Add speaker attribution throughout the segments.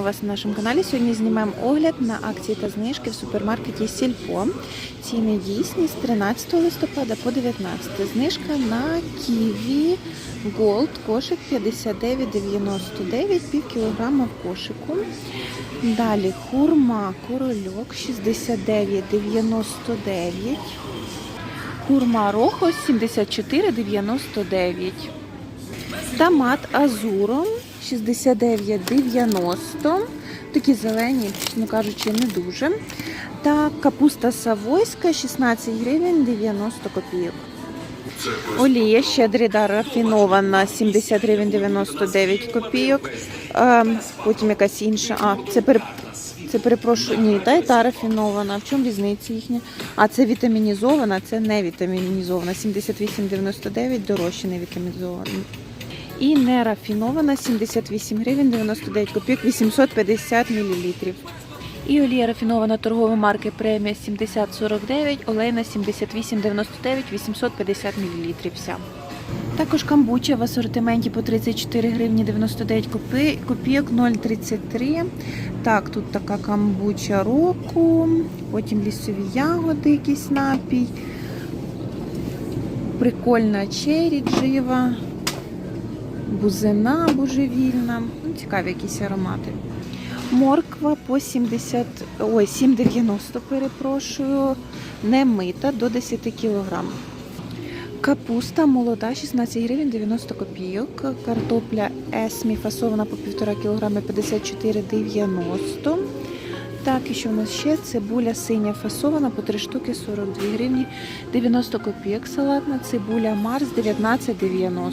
Speaker 1: Вітаємо вас на нашому каналі. Сьогодні знімаємо огляд на акції та знижки в супермаркеті Сільпо. Ціни дійсні з 13 листопада по 19. Знижка на Ківі Голд кошик 59,99 пів кілограма в кошику. Далі хурма корольок 69,99. Хурма Рохо 74,99. Томат азуром 69,90. Такі зелені, чесно кажучи, не дуже. Та капуста савойська 16 гривень 90 копійок. Олія щедрий рафінована 70 гривень 99 копійок. Ем, потім якась інша. А, це пере... Це перепрошую, ні, та й та рафінована. В чому різниця їхня? А це вітамінізована, це не вітамінізована. 78,99 дорожче не вітамінізована. І не рафінована 78 гривень 99 копійок 850 мл. І олія рафінована торгової марки премія 7049, олейна 7899 850 мл вся. Також камбуча в асортименті по 34 гривні 99 копи- копійок 0,33. Так, тут така камбуча року, потім лісові ягоди, якийсь напій. Прикольна чері джива, бузина божевільна. Ну, цікаві якісь аромати. Морква по 70, ой, 7,90, перепрошую, не мита до 10 кг. Капуста молода 16 гривень 90 копійок. Картопля есмі фасована по 1,5 кг 54,90. Так, і що в нас ще? Цибуля синя фасована по 3 штуки 42 гривні 90 копійок. Салатна цибуля Марс 19,90.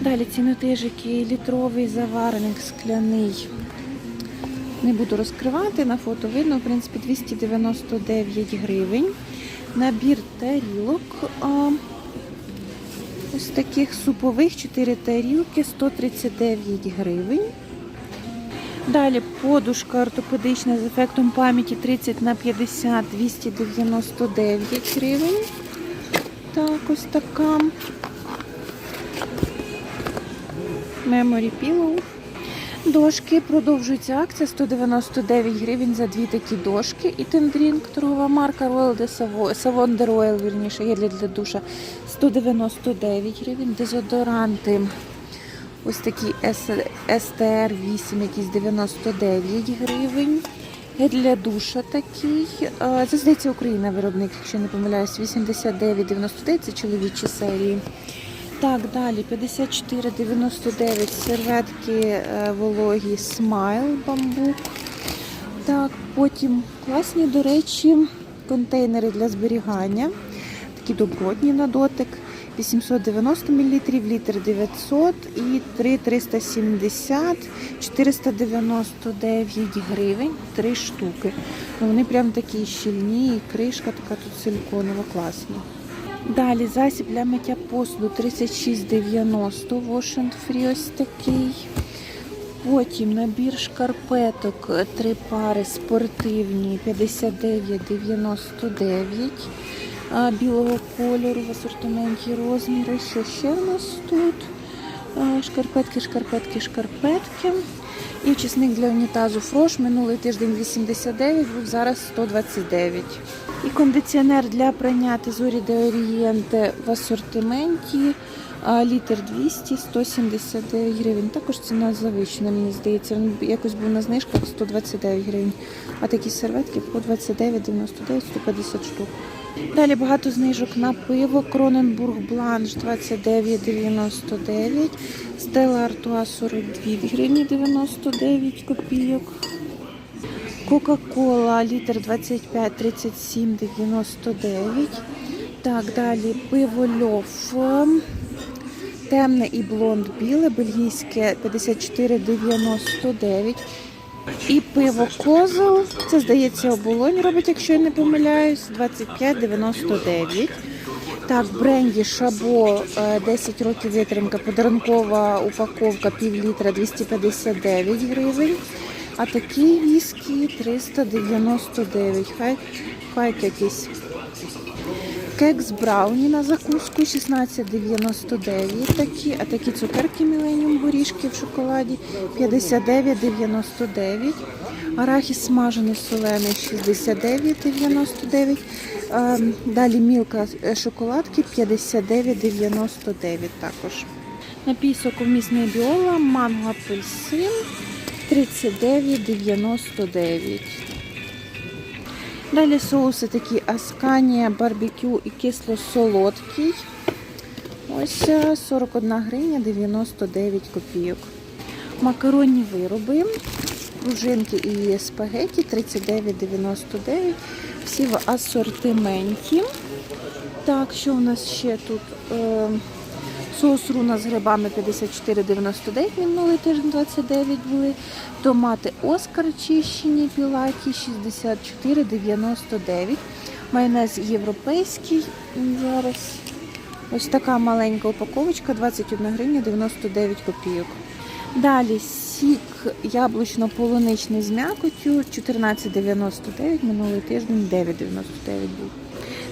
Speaker 1: Далі цінотижики, літровий заварник скляний. Не буду розкривати, на фото видно, в принципі, 299 гривень. Набір тарілок. Ось таких супових 4 тарілки 139 гривень. Далі подушка ортопедична з ефектом пам'яті 30 на 50 299 гривень. Так, ось така. Memory Pillow. Дошки продовжується акція 199 гривень за дві такі дошки. І Тендрінг, торгова марка Royal de Savo- Savon de Royal, вірніше, є для, душа 199 гривень. Дезодоранти. Ось такі STR 8, якісь 99 гривень. Для душа такий. Це здається Україна виробник, якщо не помиляюсь, 89,99 це чоловічі серії. Так, далі 54,99 серветки е, вологі Smile бамбук. Так, потім класні, до речі, контейнери для зберігання. Такі добротні на дотик. 890 мл, літр 900 і 3 370, 499 гривень, 3 штуки. Ну, вони прям такі щільні, і кришка така тут силіконова, класні. Далі засіб для миття посуду 36,90 Wash and Free ось такий. Потім набір шкарпеток, три пари спортивні 59,99 білого кольору в асортименті розміри. Що ще в нас тут? Шкарпетки, шкарпетки, шкарпетки. І очисник для унітазу Фрош минулий тиждень 89, був зараз 129. І кондиціонер для прання Тезорі де Орієнте в асортименті. Літр 200, 179 гривень. Також ціна завищена, мені здається. Він якось був на знижках 129 гривень. А такі серветки по 29,99, 150 штук. Далі багато знижок на пиво. Кроненбург Бланш 29,99. Стела Артуа 42 гривні 99 копійок. Кока-кола літр 25, 37, 99. Так, далі пиво льов. Темне і блонд біле, бельгійське 54,99. І пиво козел. Це, здається, оболонь робить, якщо я не помиляюсь, 25,99. Так, бренді Шабо е, 10 років витримка, подарункова упаковка пів літра 259 гривень. А такий віскі 399. Хай хай якийсь. Кекс брауні на закуску 16,99 такі, а такі цукерки Міленіум горішки в шоколаді 59,99. Арахіс смажений солений 69,99. Е, Далі мілка е, шоколадки 59,99 також. Напій соковмісний біола, манго апельсин 39,99. Далі соуси такі Асканія, барбекю і кисло-солодкий. Ось е, 41 гривня 99 копійок. Макаронні вироби, пружинки і спагеті 39,99. Всі в асортименті. Так, що у нас ще тут? Е, Соус руна з грибами 54,99, минулий тиждень 29 були. Томати Оскар чищені пілаті 64,99. Майонез європейський. Зараз ось така маленька упаковочка 21 гривня 99 копійок. Далі сік яблучно-полуничний з м'якотю 14,99, минулий тиждень 9,99 був.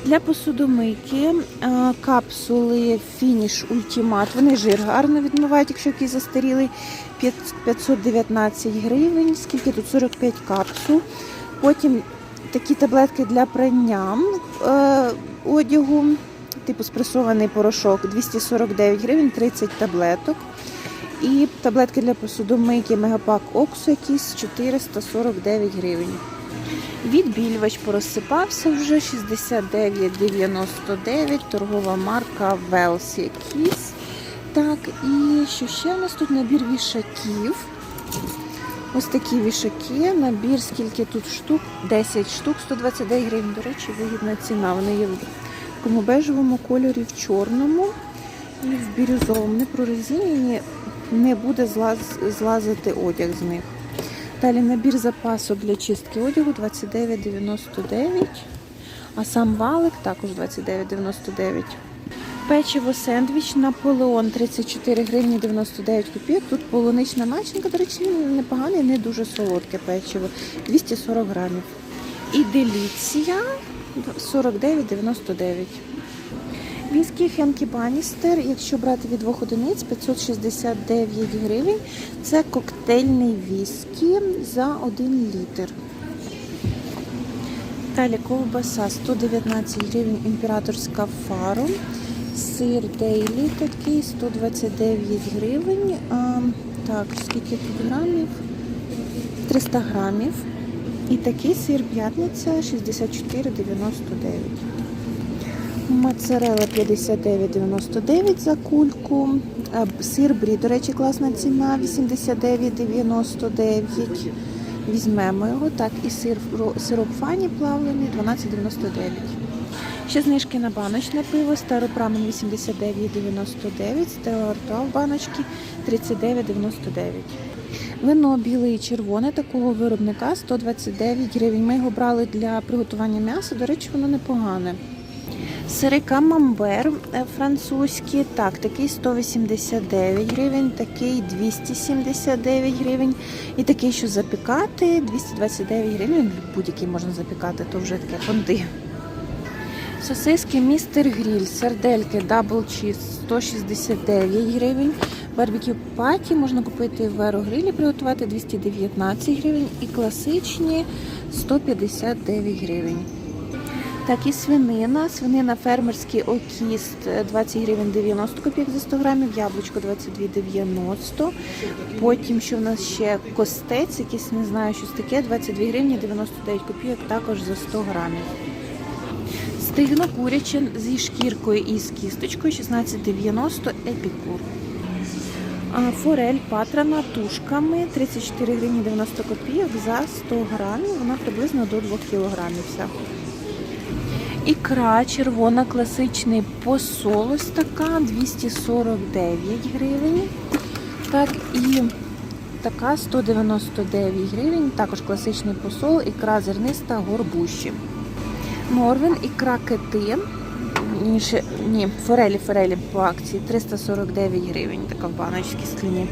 Speaker 1: Для посудомийки е, капсули Finish Ultimate. Вони жир гарно відмивають, якщо якийсь застарілий 519 гривень. Скільки тут 45 капсул. Потім такі таблетки для прання е, одягу, типу спресований порошок 249 гривень, 30 таблеток. І таблетки для посудомийки Мегапак Оксу якісь 449 гривень. Відбілювач порозсипався вже 69,99, торгова марка Велс якийсь. Так, і що ще у нас тут набір вішаків. Ось такі вішаки. Набір, скільки тут штук? 10 штук, 129 гривень. До речі, вигідна ціна. Вони є в такому бежевому кольорі, в чорному і в бірюзовому. Не прорезинені, не буде злаз- злазити одяг з них. Далі набір запасок для чистки одягу 29,99. А сам валик також 29,99. Печиво сендвіч Наполеон 34 гривні 99 копійок. Тут полунична начинка, до речі, непогане, не дуже солодке печиво. 240 грамів. І деліція 49,99. Віскі Хенкі Баністер, якщо брати від двох одиниць, 569 гривень. Це коктейльний віскі за 1 літр. Далі ковбаса 119 гривень імператорська фару. Сир Дейлі такий 129 гривень. А, так, скільки тут грамів? 300 грамів. І такий сир п'ятниця 64,99. Моцарела 59,99 за кульку. Сир брі, до речі, класна ціна 89,99. Візьмемо його. Так, і сир, сироп фані плавлений 12,99. Ще знижки на баночне пиво. Старопрамен 89,99. Стела Артуа в баночки 39,99. Вино біле і червоне такого виробника 129 гривень. Ми його брали для приготування м'яса. До речі, воно непогане. Сири камамбер е, французькі, так, такий 189 гривень, такий 279 гривень. І такий, що запікати, 229 гривень. Будь-який можна запікати, то вже таке фонди. Сосиски Містер Гріль, сардельки Double Cheese 169 гривень. Барбекю паті можна купити в аерогрилі, приготувати 219 гривень. І класичні 159 гривень. Так, і свинина. Свинина фермерський окіст е, 20 гривень 90 копійок за 100 грамів, яблучко 22,90. Потім, що в нас ще костець, якийсь не знаю, щось таке, 22 гривні 99 копійок також за 100 грамів. Стигно куряче зі шкіркою і з кісточкою 16,90 епікур. Форель патрана тушками 34 гривні 90 копійок за 100 грамів. Вона приблизно до 2 кілограмів вся. Ікра червона, класичний посол ось така 249 гривень. Так, і така 199 гривень. Також класичний посол, ікра зерниста, горбуші. Норвен, ікра кити. Ні, форелі, форелі по акції 349 гривень, така в баночці скляні.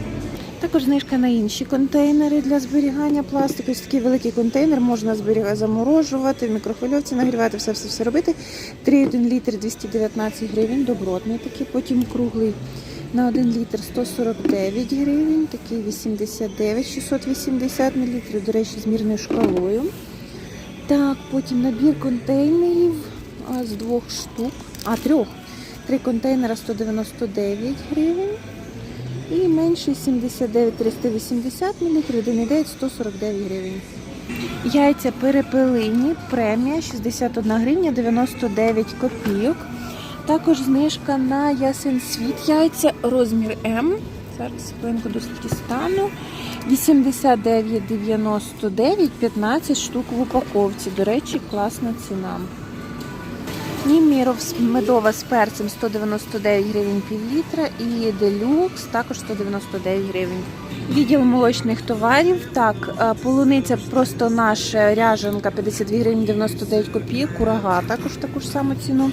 Speaker 1: Також знижка на інші контейнери для зберігання пластику. Ось такий великий контейнер можна зберігати, заморожувати, в мікрохвильовці нагрівати, все все все робити. 3,1 літр 219 гривень, добротний такий, потім круглий на 1 літр 149 гривень, такий 89, 680 мл, до речі, з мірною шкалою. Так, потім набір контейнерів з двох штук, а трьох. Три контейнера 199 гривень. І менший 79 380 мл, 1,9 149 гривень. Яйця перепелині, премія 61 гривня 99 копійок. Також знижка на ясен світ яйця розмір М. Зараз хвилинку до стану. 89,99, 15 штук в упаковці. До речі, класна ціна. Німіров медова з перцем 199 гривень пів літра і делюкс також 199 гривень. Відділ молочних товарів. Так, е, полуниця просто наша ряженка 52 гривні 99 копійок, курага також таку ж саму ціну.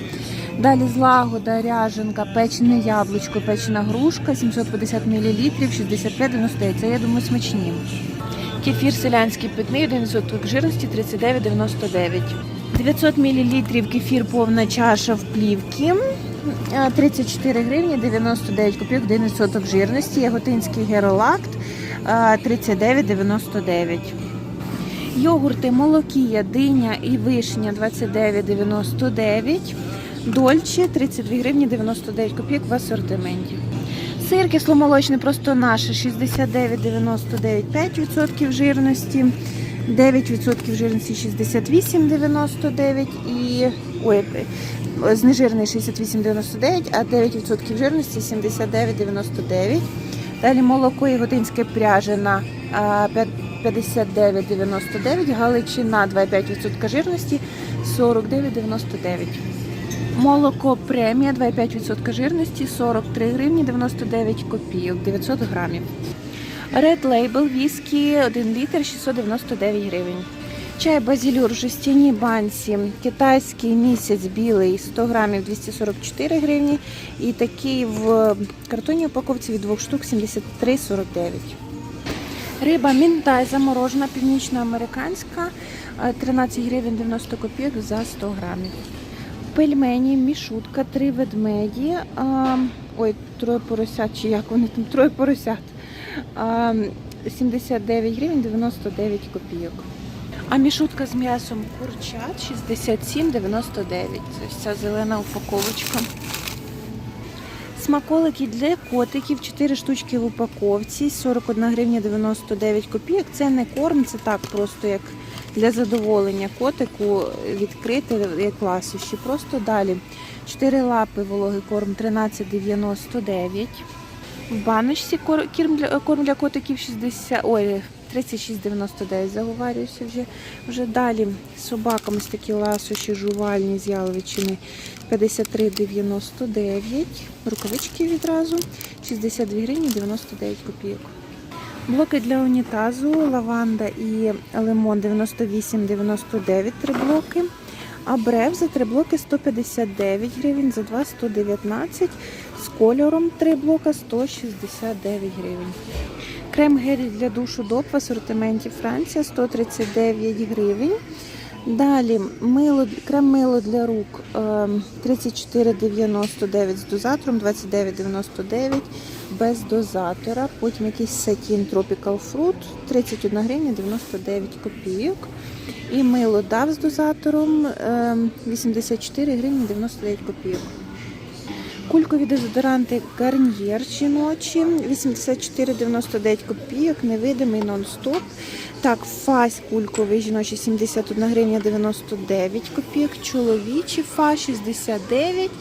Speaker 1: Далі злагода, ряженка, печене яблучко, печена грушка 750 мл, 65,99. Це я думаю смачні. Кефір селянський питний, 1% жирності 39,99. 900 мл кефір повна чаша в плівці. 34 гривні 99 копійок, 1% жирності. Яготинський геролакт 39,99. Йогурти молокія, диня і вишня 29,99. Дольче 32 гривні 99 копійок в асортименті. Сир кисломолочний просто наше 69,99 5% жирності. 9% жирності 68,99 і ой, з 68,99, а 9% жирності 79,99. Далі молоко яготинське пряжена а, 59,99, галичина 2,5% жирності 49,99. Молоко премія 2,5% жирності 43 гривні 99 копійок 900 грамів. Red Label віскі 1 літр 699 гривень. Чай базілюр в жестяній банці. Китайський місяць білий 100 грамів 244 гривні. І такий в картонній упаковці від двох штук 73,49. Риба мінтай заморожена північноамериканська е, 13 гривень 90 копійок за 100 грамів. Пельмені, мішутка, три ведмеді. А, ой, троє поросят, чи як вони там, троє поросят. А, 79 гривень 99 копійок. А мішутка з м'ясом курчат 67,99. Ось ця зелена упаковочка. Смаколики для котиків 4 штучки в упаковці, 41 гривня 99 копійок. Це не корм, це так просто як для задоволення котику відкрити як ласощі. Просто далі 4 лапи вологий корм 13,99. В баночці корм для, корм для котиків 60, ой, 36,99, заговарююся вже. Вже далі з собаками ось такі ласощі жувальні з яловичини 53,99. Рукавички відразу 62 гривні 99 копійок. Блоки для унітазу, лаванда і лимон 98,99 три блоки. А брев за три блоки 159 гривень, за два 119, з кольором три блока 169 гривень. Крем гель для душу доп в асортименті Франція 139 гривень. Далі мило, крем мило для рук е, 34,99 з дозатором, 29,99 без дозатора. Потім якийсь сатін Tropical Fruit 31 гривня 99 копійок. І мило дав з дозатором е, 84 гривні 99 копійок. Кулькові дезодоранти Гарньєр жіночі 84,99 копійок, невидимий нон-стоп. Так, фась кульковий жіночий 71 гривня 99 копійок, чоловічий фас 69,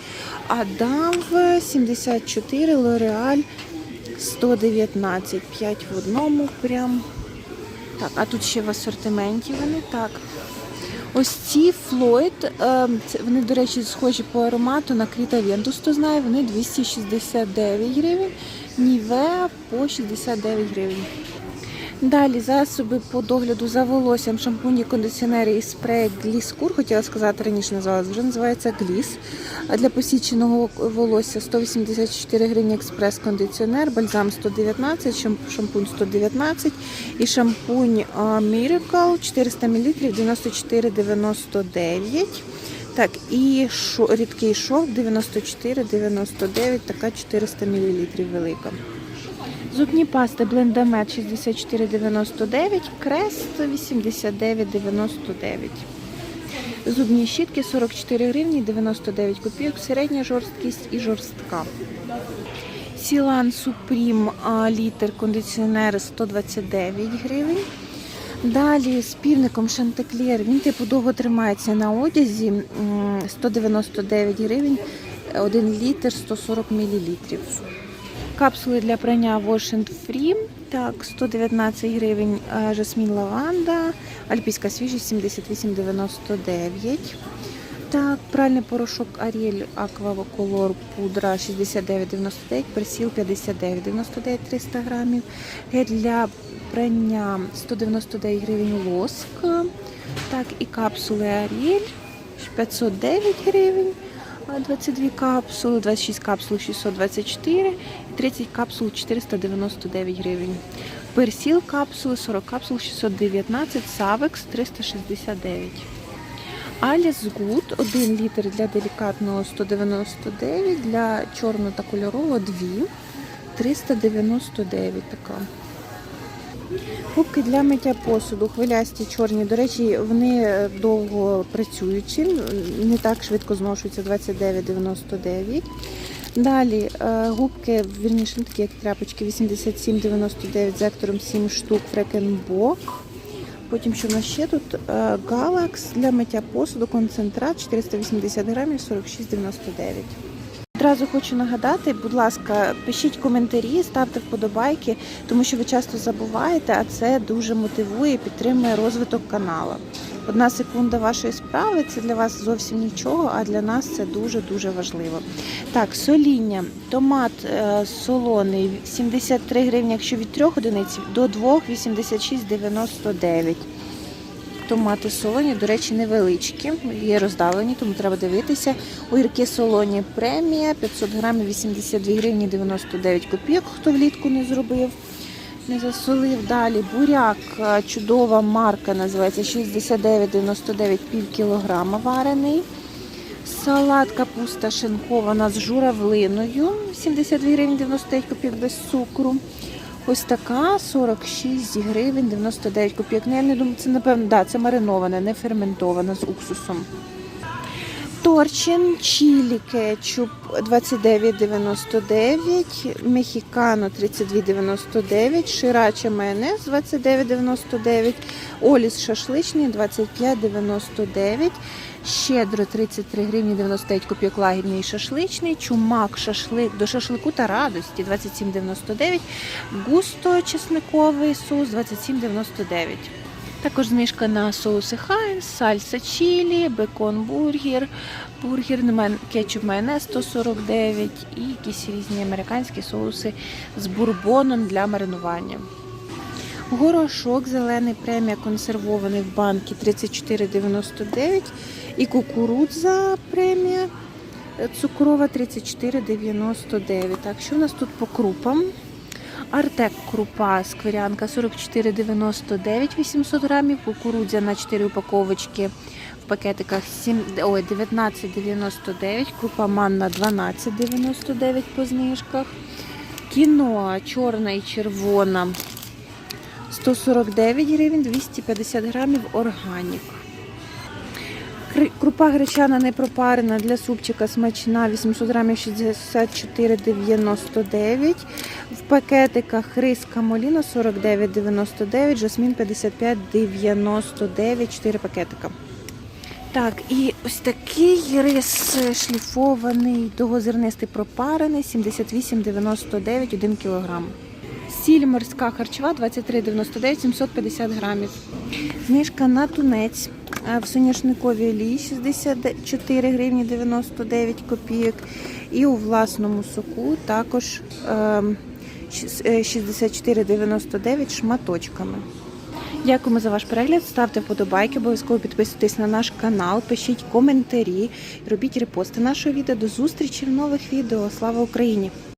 Speaker 1: а дав 74, Лореаль 119, 5 в одному прям. Так, а тут ще в асортименті вони так. Ось ці Флойд, е, вони, до речі, схожі по аромату на Кріта Вентус, хто знає, вони 269 гривень, Нівеа по 69 гривень. Далі засоби по догляду за волоссям, шампуні, кондиціонери і спрей Гліскур, хотіла сказати, раніше називалась, вже називається Гліс. Для посіченого волосся 184 гривні експрес-кондиціонер, бальзам 119, шам- шампунь 119 і шампунь Miracle 400 мл 94,99. Так, і шо, рідкий шов 94,99, така 400 мл велика. Зубні пасти Блендамет 64,99, Крест 89,99. Зубні щітки 44 гривні 99 копійок, середня жорсткість і жорстка. Сілан Супрім літр кондиціонер 129 гривень. Далі з півником Шантеклєр, він типу довго тримається на одязі, 199 гривень, 1 літр 140 мл. Капсули для прання Wash Free, так, 119 гривень, е, жасмін лаванда, альпійська свіжість 78,99. Так, пральний порошок Ariel Color пудра 69,99, персіл 59,99 300 грамів. Гель для прання 199 гривень лоск. Так, і капсули Ariel 509 гривень. А 22 капсули, 26 капсул 624 і 30 капсул 499 гривень. Персіл капсули 40 капсул 619, Савекс 369. Аліс Гуд 1 літр для делікатного 199, для чорного та кольорового 2 399 така. Губки для миття посуду, хвилясті чорні. До речі, вони довго працюючі, не так швидко зношуються 29,99. Далі е, губки, вірніше, такі як тряпочки, 87,99 з ектором 7 штук, фрекенбок. Потім що в нас ще тут? Е, Галакс для миття посуду, концентрат 480 грамів 46,99. Одразу хочу нагадати, будь ласка, пишіть коментарі, ставте вподобайки, тому що ви часто забуваєте, а це дуже мотивує підтримує розвиток каналу. Одна секунда вашої справи це для вас зовсім нічого, а для нас це дуже-дуже важливо. Так, соління. Томат е, солоний 73 гривні, якщо від 3 одиниць, до 2 86,99. Томати солоні, до речі, невеличкі, є роздавлені, тому треба дивитися. Огірки солоні премія 500 грамів 82 гривні 99 копійок, хто влітку не зробив, не засолив. Далі буряк, е, чудова марка називається 69,99 пів кілограма варений. Салат капуста шинкована з журавлиною 72 гривень 99 копійок без цукру. Ось така 46 гривень 99 копійок. Ну, я не думаю, це напевно, да, це мариноване, не ферментоване з уксусом. Торчин, чілі кетчуп 29,99, мехікано 32,99, ширача майонез 29,99, оліс шашличний 25,99, щедро 33 гривні 99 копійок лагідний шашличний, чумак шашлик до шашлику та радості 27,99, густо чесниковий соус 27,99. Також знижка на соуси Хайнс, сальса чілі, бекон бургер, бургер, кетчуп майонез 149 і якісь різні американські соуси з бурбоном для маринування. Горошок зелений премія консервований в банки 34,99 і кукурудза премія цукрова 34,99. Так, що в нас тут по крупам? Артек крупа скверянка 44,99 800 грамів, кукурудзяна 4 упаковочки в пакетиках 7, ой, 19,99, крупа манна 12,99 по знижках. Кіноа чорна і червона 149 гривень, 250 грамів органік. Крупа гречана не пропарена для супчика смачна 800 грамів 64,99. В пакетиках рис камоліно 49,99, жасмін 55,99, 4 пакетика. Так, і ось такий рис шліфований, довгозернистий пропарений 78,99 1 кг. Сіль морська харчова 23,99 750 грамів. Знижка на тунець в соняшниковій олії 64 гривні 99 копійок. І у власному соку також е, щ- е, 64,99 шматочками. Дякуємо за ваш перегляд. Ставте вподобайки, обов'язково підписуйтесь на наш канал, пишіть коментарі, робіть репости нашого відео. До зустрічі в нових відео. Слава Україні!